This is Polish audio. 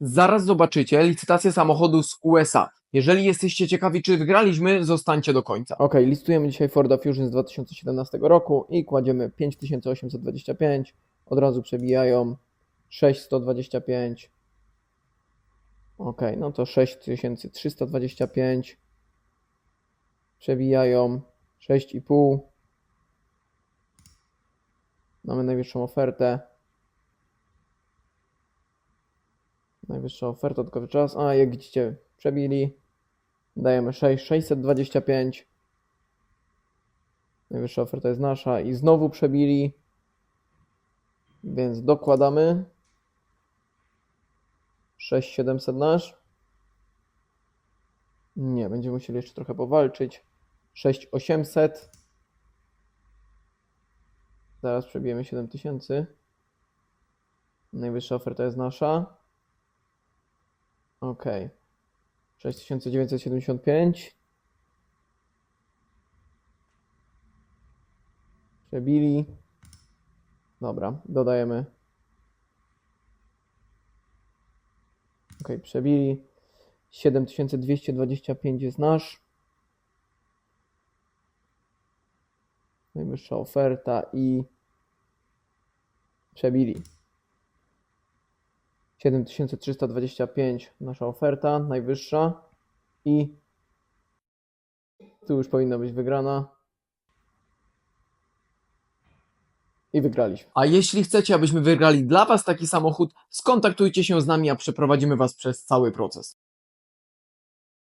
Zaraz zobaczycie licytację samochodu z USA. Jeżeli jesteście ciekawi, czy wygraliśmy, zostańcie do końca. Ok, listujemy dzisiaj Forda Fusion z 2017 roku i kładziemy 5825. Od razu przebijają 6125. Ok, no to 6325. Przebijają 6,5. Mamy najwyższą ofertę. Najwyższa oferta, tylko czas. A, jak widzicie, przebili. Dajemy 6, 625. Najwyższa oferta jest nasza i znowu przebili. Więc dokładamy. 6700 nasz. Nie, będziemy musieli jeszcze trochę powalczyć. 6800. Zaraz przebijemy 7000. Najwyższa oferta jest nasza. Ok. 6975. Przebili. Dobra, dodajemy. Ok, przebili. 7225 jest nasz. Najwyższa oferta i przebili. 7325 nasza oferta, najwyższa i tu już powinna być wygrana. I wygraliśmy. A jeśli chcecie, abyśmy wygrali dla Was taki samochód, skontaktujcie się z nami, a przeprowadzimy Was przez cały proces.